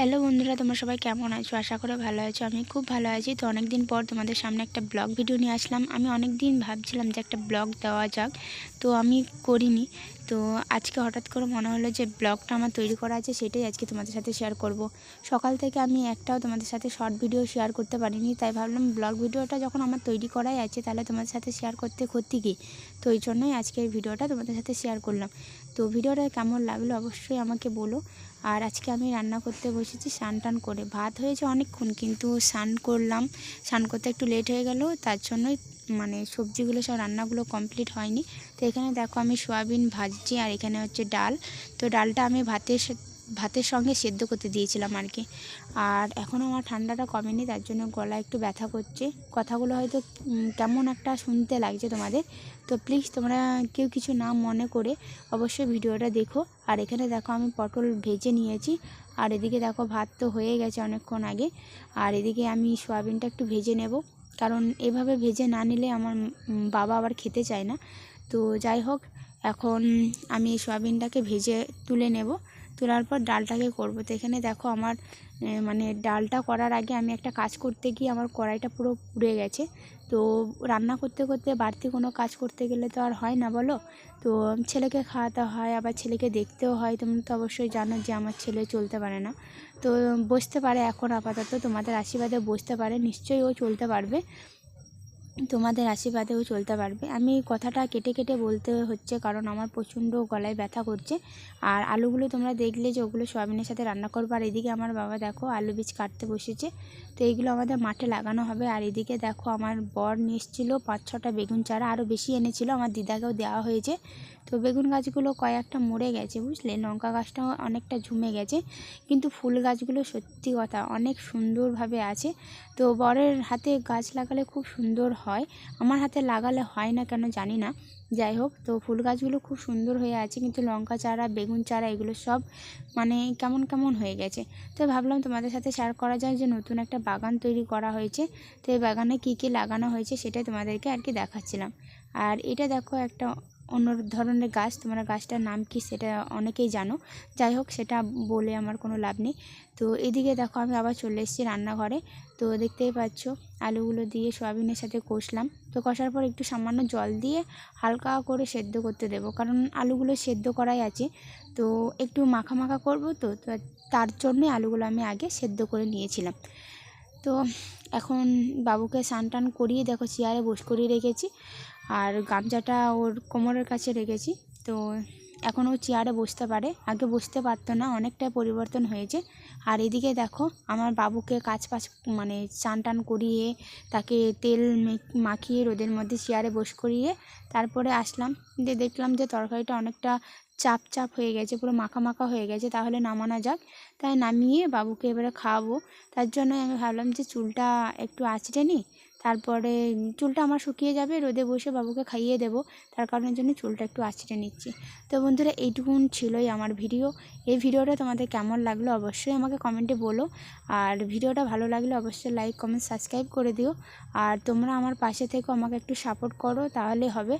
Hello বন্ধুরা, তোমরা সবাই কেমন আছো? আশা করে ভালো আছো। আমি খুব ভালো আছি। তো অনেক দিন পর তোমাদের সামনে একটা ব্লগ ভিডিও নিয়ে আসলাম। আমি অনেক দিন ভাবছিলাম যে একটা ব্লগ দেওয়া যাক, তো আমি করিনি। তো আজকে হঠাৎ করে মনে হলো যে ব্লগটা আমার তৈরি করা আছে, সেটাই আজকে তোমাদের সাথে শেয়ার করব। সকাল থেকে আমি একটাও তোমাদের সাথে শর্ট ভিডিও শেয়ার করতে পারিনি, তাই ভাবলাম ব্লগ ভিডিওটা যখন আমার তৈরি করাই আছে, তাহলে তোমাদের সাথে শেয়ার করতে ক্ষতি কী? তো এই জন্যই আজকে এই ভিডিওটা তোমাদের সাথে শেয়ার করলাম। তো ভিডিওটা কেমন লাগল অবশ্যই আমাকে বলো। আর আজকে আমি রান্না করতে বসেছি স্নান টান করে। ভাত হয়েছে অনেকক্ষণ, কিন্তু স্নান করলাম। স্নান করতে একটু লেট হয়ে গেল, তার জন্যই মানে সবজিগুলো সব রান্নাগুলো কমপ্লিট হয়নি। তো এখানে দেখো আমি সয়াবিন ভাজছি আর এখানে হচ্ছে ডাল। তো ডালটা আমি ভাতের ভাতের সঙ্গে সেদ্ধ করতে দিয়েছিলাম আর কি। আর এখনও আমার ঠান্ডাটা কমেনি, তার জন্য গলা একটু ব্যথা করছে। কথাগুলো হয়তো কেমন একটা শুনতে লাগছে তোমাদের। তো প্লিজ তোমরা কেউ কিছু না মনে করে অবশ্যই ভিডিওটা দেখো। আর এখানে দেখো আমি পটল ভেজে নিয়েছি। আর এদিকে দেখো ভাত তো হয়ে গেছে অনেকক্ষণ আগে। আর এদিকে আমি সয়াবিনটা একটু ভেজে নেব। কারণ এভাবে ভেজে না নিলে আমার বাবা আবার খেতে চায় না। তো যাই হোক, এখন আমি সয়াবিনটাকে ভেজে তুলে নেব। তোলার পর ডালটাকে করব। তো এখানে দেখো আমার মানে ডালটা করার আগে আমি একটা কাজ করতে গিয়ে আমার কড়াইটা পুরো পুড়ে গেছে। তো রান্না করতে করতে বাড়তি কোনো কাজ করতে গেলে তো আর হয় না বলো? তো ছেলেকে খাওয়াতে হয়, আবার ছেলেকে দেখতেও হয়। তোমরা তো অবশ্যই জানো যে আমার ছেলে চলতে পারে না। তো বসতে পারে এখন আপাতত, তোমাদের আশীর্বাদে বসতে পারে, নিশ্চয়ই ও চলতে পারবে। তোমাদের আশীর্বাদেও চলতে পারবে। আমি কথাটা কেটে কেটে বলতে হচ্ছে, কারণ আমার প্রচণ্ড গলায় ব্যথা করছে। আর আলুগুলো তোমরা দেখলে যে ওগুলো সয়াবিনের সাথে রান্না করব। আর এদিকে আমার বাবা দেখো আলু বীজ কাটতে বসেছে। তো এইগুলো আমাদের মাঠে লাগানো হবে। আর এদিকে দেখো আমার বর নিয়ে পাঁচ ছটা বেগুন চারা, আরও বেশি এনেছিল। আমার দিদাকেও দেওয়া হয়েছে। তো বেগুন গাছগুলো কয়েকটা মরে গেছে, বুঝলে? লঙ্কা গাছটাও অনেকটা ঝুমে গেছে। কিন্তু ফুল গাছগুলো সত্যি কথা অনেক সুন্দরভাবে আছে। তো বরের হাতে গাছ লাগালে খুব সুন্দর হয়। আমার হাতে লাগালে হয় না কেন জানি না। যাই হোক, তো ফুল গাছগুলো খুব সুন্দর হয়ে আছে, কিন্তু লঙ্কা চারা, বেগুন চারা, এগুলো সব মানে কেমন কেমন হয়ে গেছে। তো ভাবলাম তোমাদের সাথে শেয়ার করা যায় যে নতুন একটা বাগান তৈরি করা হয়েছে। তো এই বাগানে কী কী লাগানো হয়েছে সেটাই তোমাদেরকে আর কি দেখাচ্ছিলাম। আর এটা দেখো একটা অন্য ধরনের গাছ, তোমরা গাছটার নাম কি সেটা অনেকেই জানো। যাই হোক, সেটা বলে আমার কোনো লাভ নেই। তো এদিকে দেখো, আমি আবার চলে এসেছি রান্নাঘরে। তো দেখতেই পাচ্ছ, আলুগুলো দিয়ে সয়াবিনের সাথে কষলাম। তো কষার পর একটু সামান্য জল দিয়ে হালকা করে সেদ্ধ করতে দেবো। কারণ আলুগুলো সেদ্ধ করাই আছে। তো একটু মাখা মাখা করব তো তার জন্যে আলুগুলো আমি আগে সেদ্ধ করে নিয়েছিলাম। তো এখন বাবুকে স্নান টান করিয়ে দেখো, চেয়ারে বস করিয়ে রেখেছি। আর গামছাটা ওর কোমরের কাছে রেখেছি। তো এখন ও চেয়ারে বসতে পারে। আগে বসতে পারতো না অনেকটাই পরিবর্তন হয়েছে। আর এদিকে দেখো, আমার বাবুকে কাজ পাচ মানে চান টান করিয়ে, তাকে তেল মাখিয়ে রোদের মধ্যে চেয়ারে বস করিয়ে, তারপরে আসলাম। দিয়ে দেখলাম যে তরকারিটা অনেকটা চাপ চাপ হয়ে গেছে, পুরো মাখা মাখা হয়ে গেছে, তাহলে নামানো যাক। তাই নামিয়ে বাবুকে এবারে খাওয়াবো। তার জন্য আমি ভাবলাম যে চুলটা একটু আঁচড়ে নিই তারপরে চুলটা আমার শুকিয়ে যাবে, রোদে বসে বাবুকে খাইয়ে দেবো। তার কারণের জন্য চুলটা একটু আঁচড়ে নিচ্ছি। তো বন্ধুরা, এইটুকুন ছিলই আমার ভিডিও। এই ভিডিওটা তোমাদের কেমন লাগল অবশ্যই আমাকে কমেন্টে বলো। আর ভিডিওটা ভালো লাগলে অবশ্যই লাইক, কমেন্ট, সাবস্ক্রাইব করে দিও। আর তোমরা আমার পাশে থেকেও আমাকে একটু সাপোর্ট করো, তাহলে হবে।